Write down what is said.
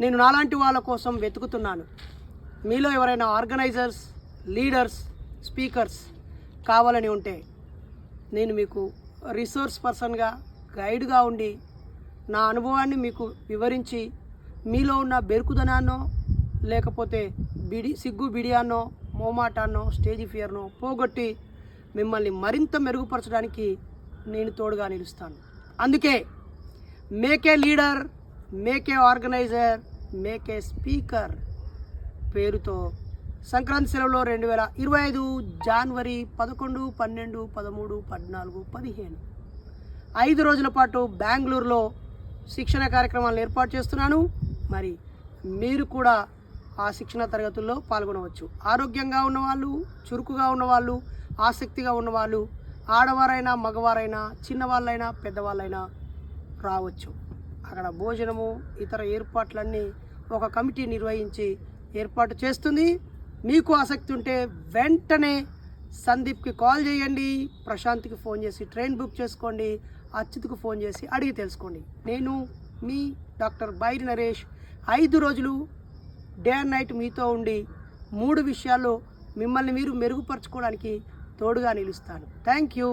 నేను నాలాంటి వాళ్ళ కోసం వెతుకుతున్నాను. మీలో ఎవరైనా ఆర్గనైజర్స్ లీడర్స్ స్పీకర్స్ కావాలని ఉంటే నేను మీకు రిసోర్స్ పర్సన్గా గైడ్గా ఉండి నా అనుభవాన్ని మీకు వివరించి మీలో ఉన్న బెరుకుదనాన్నో లేకపోతే బిడి సిగ్గు బిడియాన్నో మోమాటాన్నో స్టేజ్ ఫియర్నో పోగొట్టి మిమ్మల్ని మరింత మెరుగుపరచడానికి నేను తోడుగా నిలుస్తాను. అందుకే make a leader make a organiser make a speaker పేరుతో సంక్రాంతి సెలవులో రెండు వేల ఇరవై ఐదు జనవరి పదకొండు పన్నెండు పదమూడు పద్నాలుగు పదిహేను. ఐదు రోజుల పాటు బెంగళూరులో శిక్షణ కార్యక్రమాలను ఏర్పాటు చేస్తున్నాను. మరి మీరు కూడా ఆ శిక్షణ తరగతుల్లో పాల్గొనవచ్చు. ఆరోగ్యంగా ఉన్నవాళ్ళు చురుకుగా ఉన్నవాళ్ళు ఆసక్తిగా ఉన్నవాళ్ళు ఆడవారైనా మగవారైనా చిన్నవాళ్ళైనా పెద్దవాళ్ళైనా రావచ్చు. అక్కడ భోజనము ఇతర ఏర్పాట్లన్నీ ఒక కమిటీ నిర్వహించి ఏర్పాటు చేస్తుంది. మీకు ఆసక్తి ఉంటే వెంటనే సందీప్కి కాల్ చేయండి. ప్రశాంత్కి ఫోన్ చేసి ట్రైన్ బుక్ చేసుకోండి. అచ్యుత్కు ఫోన్ చేసి అడిగి తెలుసుకోండి. నేను మీ డాక్టర్ బైరి నరేష్ ఐదు రోజులు డే అండ్ నైట్ మీతో ఉండి మూడు విషయాల్లో మిమ్మల్ని మీరు మెరుగుపరచుకోవడానికి తోడుగా నిలుస్తాను. Thank you.